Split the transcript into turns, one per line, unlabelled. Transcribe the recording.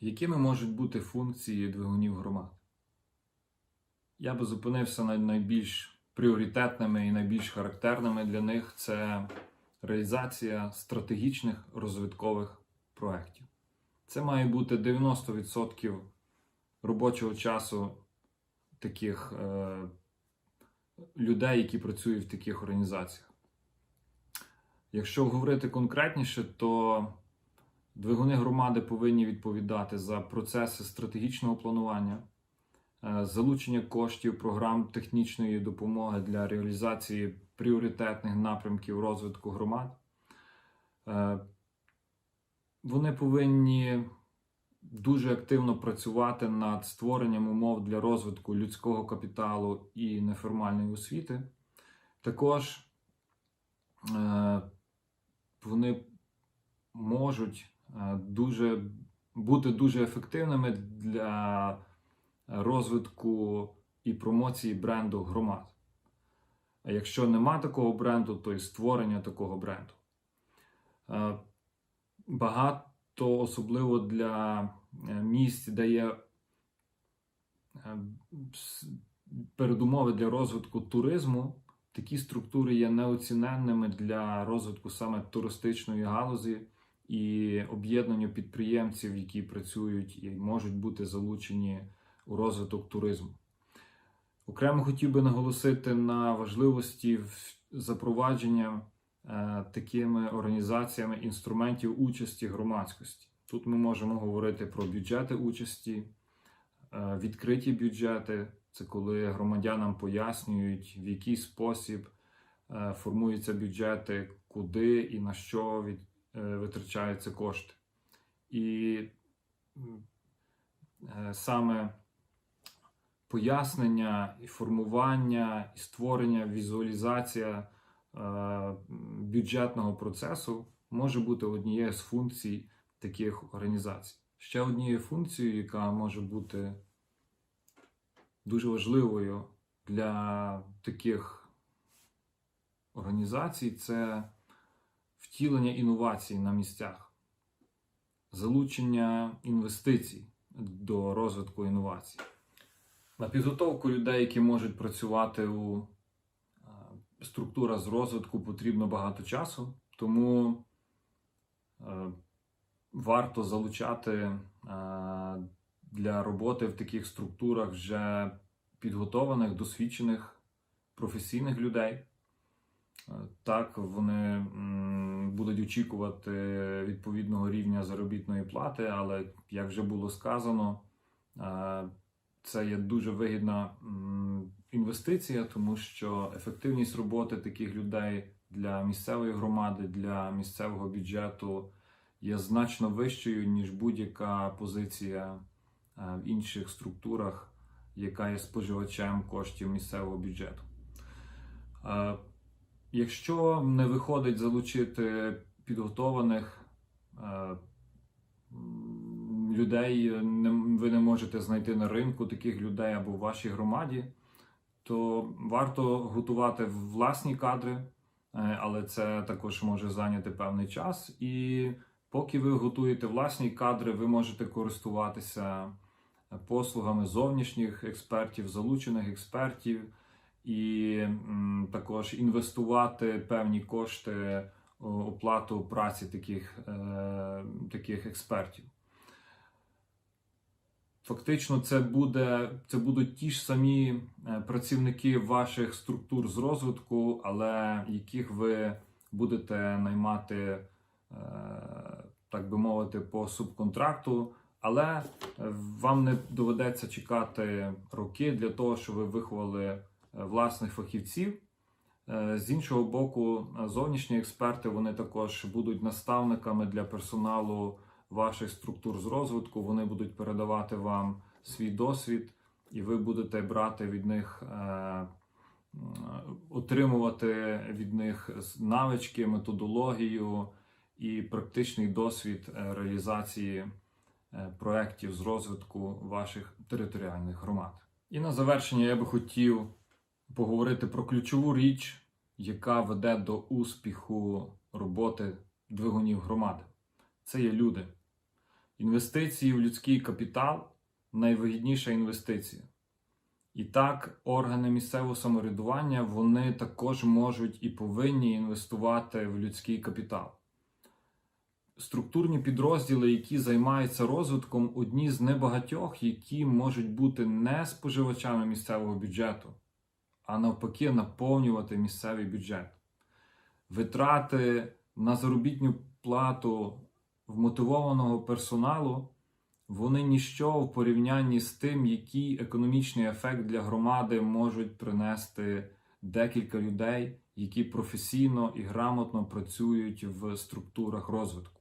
Якими можуть бути функції двигунів громад? Я би зупинився на найбільш пріоритетними і найбільш характерними для них це реалізація стратегічних розвиткових проєктів. Це має бути 90% робочого часу таких е, людей, які працюють в таких організаціях. Якщо говорити конкретніше, то двигуни громади повинні відповідати за процеси стратегічного планування, е, залучення коштів програм технічної допомоги для реалізації пріоритетних напрямків розвитку громад. Е, Вони повинні дуже активно працювати над створенням умов для розвитку людського капіталу і неформальної освіти. Також е, вони можуть дуже бути дуже ефективними для розвитку і промоції бренду громад. А якщо нема такого бренду, то і створення такого бренду. Е, Багато, особливо для е, місць, є е, передумови для розвитку туризму, такі структури є неоціненними для розвитку саме туристичної галузі і об'єднання підприємців, які працюють і можуть бути залучені у розвиток туризму. Окремо хотів би наголосити на важливості запровадження е, такими організаціями інструментів участі громадськості. Тут ми можемо говорити про бюджети участі, е, відкриті бюджети це коли громадянам пояснюють, в який спосіб е, формуються бюджети, куди і на що від, витрачаються кошти. І е, саме пояснення, і формування, і створення, візуалізація е, бюджетного процесу може бути однією з функцій таких організацій. Ще однією функцією, яка може бути дуже важливою для таких організацій, це втілення інновацій на місцях, залучення інвестицій до розвитку інновацій. На підготовку людей, які можуть працювати у е, структурах з розвитку, потрібно багато часу, тому е, варто залучати е, для роботи в таких структурах вже підготованих, досвідчених професійних людей. Так, вони будуть очікувати відповідного рівня заробітної плати, але як вже було сказано, е, це є дуже вигідна інвестиція, тому що ефективність роботи таких людей для місцевої громади, для місцевого бюджету є значно вищою, ніж будь-яка позиція е, в інших структурах, яка є споживачем коштів місцевого бюджету. Е, Якщо не виходить залучити підготованих е, людей, не- ви не можете знайти на ринку таких людей або в вашій громаді, то варто готувати власні кадри, е, але це також може зайняти певний час. І поки ви готуєте власні кадри, ви можете користуватися послугами зовнішніх експертів, залучених експертів, і також інвестувати певні кошти у оплату праці таких, е, таких експертів. Фактично, це буде це будуть ті ж самі е, працівники ваших структур з розвитку, але яких ви будете наймати, е, так би мовити, по субконтракту. Але е, вам не доведеться чекати роки для того, щоб ви виховали е, власних фахівців. Е, З іншого боку, е, зовнішні експерти вони також будуть наставниками для персоналу ваших структур з розвитку. Вони будуть передавати вам свій досвід, і ви будете брати від них, е, отримувати від них навички, методологію і практичний досвід е, реалізації е, проєктів з розвитку ваших територіальних громад. І на завершення я би хотів поговорити про ключову річ, яка веде до успіху роботи двигунів громади. Це є люди. Інвестиції в людський капітал найвигідніша інвестиція. І так, органи місцевого самоврядування вони також можуть і повинні інвестувати в людський капітал. Структурні підрозділи, які займаються розвитком, одні з небагатьох, які можуть бути не споживачами місцевого бюджету, а навпаки, наповнювати місцевий бюджет. Витрати на заробітну плату вмотивованого персоналу вони ніщо в порівнянні з тим, який економічний ефект для громади можуть принести декілька людей, які професійно і грамотно працюють в структурах розвитку.